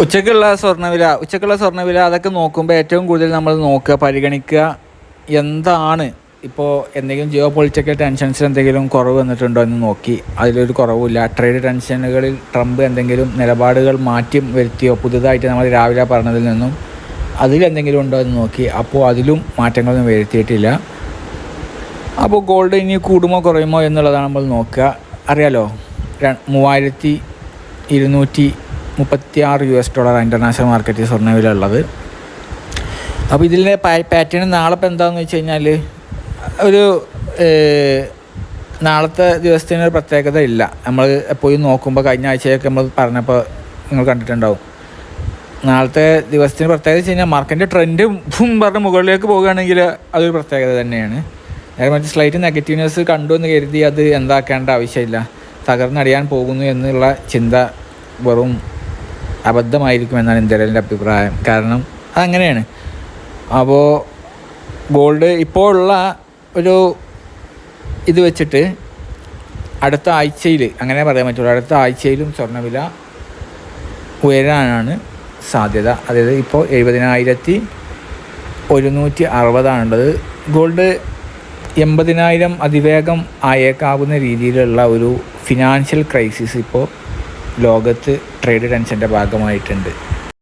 ഉച്ചക്കുള്ള സ്വർണവില ഉച്ചക്കുള്ള സ്വർണവില അതൊക്കെ നോക്കുമ്പോൾ ഏറ്റവും കൂടുതൽ നമ്മൾ നോക്കുക പരിഗണിക്കുക എന്താണ്? ഇപ്പോൾ എന്തെങ്കിലും ജിയോ പൊളിറ്റിക്കൽ ടെൻഷൻസിൽ എന്തെങ്കിലും കുറവ് വന്നിട്ടുണ്ടോ എന്ന് നോക്കി. അതിലൊരു കുറവുമില്ല. ട്രേഡ് ടെൻഷനുകളിൽ ട്രംപ് എന്തെങ്കിലും നിലപാടുകൾ മാറ്റി വരുത്തിയോ? പുതുതായിട്ട് നമ്മൾ രാവിലെ പറഞ്ഞതിൽ നിന്നും അതിലെന്തെങ്കിലും ഉണ്ടോ എന്ന് നോക്കി. അപ്പോൾ അതിലും മാറ്റങ്ങളൊന്നും വരുത്തിയിട്ടില്ല. അപ്പോൾ ഗോൾഡ് ഇനി കൂടുമോ കുറയുമോ എന്നുള്ളതാണ് നമ്മൾ നോക്കുക. അറിയാലോ? മൂവായിരത്തി ഇരുന്നൂറ്റി മുപ്പത്തി ആറ് യു എസ് ഡോളർ ഇന്റർനാഷണൽ മാർക്കറ്റിൽ സ്വർണവില ഉള്ളത്. അപ്പോൾ ഇതിന്റെ പാറ്റേൺ നാളെ ഇപ്പോൾ എന്താണെന്ന് വെച്ച് കഴിഞ്ഞാൽ ഒരു നാളത്തെ ദിവസത്തിന് ഒരു പ്രത്യേകത ഇല്ല. നമ്മൾ എപ്പോഴും നോക്കുമ്പോൾ കഴിഞ്ഞ ആഴ്ചയൊക്കെ നമ്മൾ പറഞ്ഞപ്പോൾ നിങ്ങൾ കണ്ടിട്ടുണ്ടാവും. നാളത്തെ ദിവസത്തിന് പ്രത്യേകത വെച്ച് കഴിഞ്ഞാൽ മാർക്കറ്റിന്റെ ട്രെൻഡ് പറഞ്ഞ് മുകളിലേക്ക് പോകുകയാണെങ്കിൽ അതൊരു പ്രത്യേകത തന്നെയാണ്. നേരെ മറ്റേ സ്ലൈറ്റ് നെഗറ്റീവ്നെസ് കണ്ടു എന്ന് കരുതി അത് എന്താക്കേണ്ട ആവശ്യമില്ല. തകർന്നടിയാൻ പോകുന്നു എന്നുള്ള ചിന്ത വെറും അബദ്ധമായിരിക്കും എന്നാണ് എന്റെ അഭിപ്രായം. കാരണം അതങ്ങനെയാണ്. അപ്പോൾ ഗോൾഡ് ഇപ്പോൾ ഉള്ള ഒരു ഇത് വെച്ചിട്ട് അടുത്ത ആഴ്ചയിൽ അങ്ങനെ പറയാൻ പറ്റുള്ളൂ അടുത്ത ആഴ്ചയിലും സ്വർണവില ഉയരാനാണ് സാധ്യത. അതായത് ഇപ്പോൾ എഴുപതിനായിരത്തി ഒരുന്നൂറ്റി അറുപതാണുള്ളത്. ഗോൾഡ് എൺപതിനായിരം അതിവേഗം ആയേക്കാവുന്ന രീതിയിലുള്ള ഒരു ഫിനാൻഷ്യൽ ക്രൈസിസ് ഇപ്പോൾ ലോകത്ത് ട്രേഡ് ടെൻഷന്റെ ഭാഗമായിട്ടുണ്ട്.